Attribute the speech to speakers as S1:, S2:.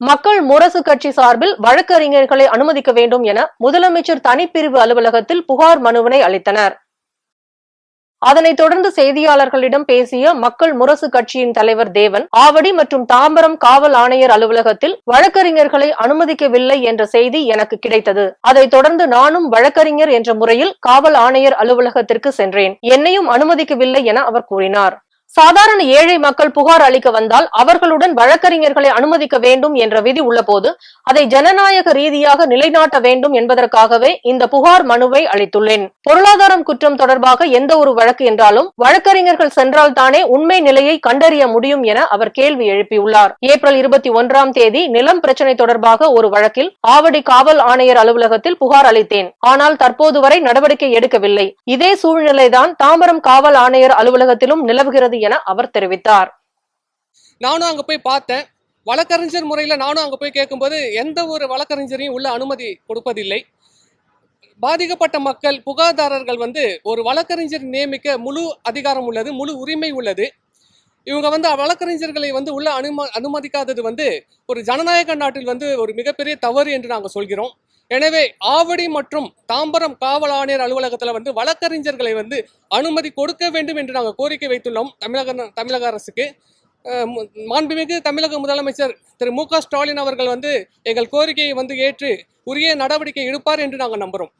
S1: மக்கள் முரசு கட்சி சார்பில் வழக்கறிஞர்களை அனுமதிக்க வேண்டும் என முதலமைச்சர் தனிப்பிரிவு அலுவலகத்தில் புகார் மனுவினை அளித்தனர். அதனைத் தொடர்ந்து செய்தியாளர்களிடம் பேசிய மக்கள் முரசு கட்சியின் தலைவர் தேவன் ஆவடி மற்றும் தாம்பரம் காவல் ஆணையர் அலுவலகத்தில் வழக்கறிஞர்களை அனுமதிக்கவில்லை என்ற செய்தி எனக்கு கிடைத்தது. அதைத் தொடர்ந்து நானும் வழக்கறிஞர் என்ற முறையில் காவல் ஆணையர் அலுவலகத்திற்கு சென்றேன். என்னையும் அனுமதிக்கவில்லை என அவர் கூறினார். சாதாரண ஏழை மக்கள் புகார் அளிக்க வந்தால் அவர்களுடன் வழக்கறிஞர்களை அனுமதிக்க வேண்டும் என்ற விதி உள்ளபோது அதை ஜனநாயக ரீதியாக நிலைநாட்ட வேண்டும் என்பதற்காகவே இந்த புகார் மனுவை அளித்துள்ளேன். பொருளாதாரம் குற்றம் தொடர்பாக எந்த ஒரு வழக்கு என்றாலும் வழக்கறிஞர்கள் சென்றால் தானே உண்மை நிலையை கண்டறிய முடியும் என அவர் கேள்வி எழுப்பியுள்ளார். ஏப்ரல் இருபத்தி ஒன்றாம் தேதி நிலம் பிரச்சனை தொடர்பாக ஒரு வழக்கில் ஆவடி காவல் ஆணையர் அலுவலகத்தில் புகார் அளித்தேன். ஆனால் தற்போது வரை நடவடிக்கை எடுக்கவில்லை. இதே சூழ்நிலைதான் தாம்பரம் காவல் ஆணையர் அலுவலகத்திலும் நிலவுகிறது என அவர் தெரிவித்தார்.
S2: நானும் அங்க போய் பார்த்தேன். வழக்கறிஞர் முறையில் நானும் அங்கே போய் கேட்கும்போது எந்த ஒரு வழக்கறிஞரையும் உள்ள அனுமதி கொடுப்பதில்லை. பாதிக்கப்பட்ட மக்கள் புகார்தாரர்கள் வந்து ஒரு வழக்கறிஞர் நியமிக்க முழு அதிகாரம் உள்ளது முழு உரிமை உள்ளது. இவங்க வந்து வழக்கறிஞர்களை வந்து உள்ள அனும அனுமதிக்காதது வந்து ஒரு ஜனநாயக நாட்டில் வந்து ஒரு மிகப்பெரிய தவறு என்று நாங்கள் சொல்கிறோம். எனவே ஆவடி மற்றும் தாம்பரம் காவல் ஆணையர் அலுவலகத்தில் வந்து வழக்கறிஞர்களை வந்து அனுமதி கொடுக்க வேண்டும் என்று நாங்கள் கோரிக்கை வைத்துள்ளோம் தமிழக தமிழக அரசுக்கு. மாண்புமிகு தமிழக முதலமைச்சர் திரு மு க ஸ்டாலின் அவர்கள் வந்து எங்கள் கோரிக்கையை வந்து ஏற்று உரிய நடவடிக்கை எடுப்பார் என்று நாங்கள் நம்புகிறோம்